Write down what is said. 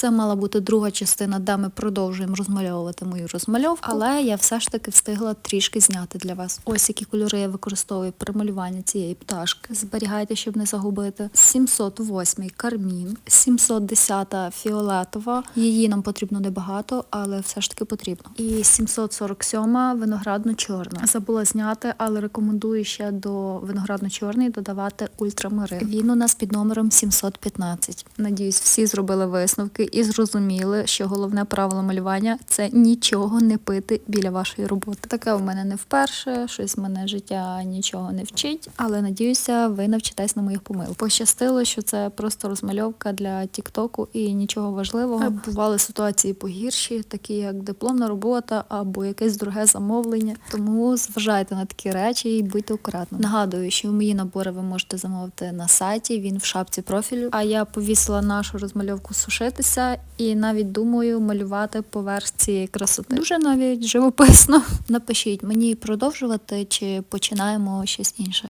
Це мала бути друга частина, де ми продовжуємо розмальовувати мою розмальовку, але я все ж таки встигла трішки зняти для вас. Ось які кольори я використовую при малюванні цієї пташки. Зберігайте, щоб не загубити. 708 кармін, 710 фіолетова. Її нам потрібно небагато, але все ж таки потрібно. І 747 виноградно-чорна. Забула зняти, але рекомендую ще до виноградно-чорної додавати ультрамарин. Він у нас під номером 715. Надіюсь, всі зробили висновки і зрозуміли, що головне правило малювання це нічого не пити біля вашої роботи. Таке у мене не вперше, щось в мене життя нічого не вчить, але надіюся, ви навчитесь на моїх помилках. Пощастило, що це просто розмальовка для Тіктоку і нічого важливого. Бували ситуації погірші, такі як дипломна робота або якесь друге замовлення. Тому зважайте на такі речі і будьте акуратними. Нагадую, що мої набори ви можете замовити на сайті. Він в шапці профілю. А я повісила нашу розмальовку сушитися і навіть думаю малювати поверх цієї красоти. Дуже навіть живописно. Напишіть мені продовжувати чи починаємо щось інше.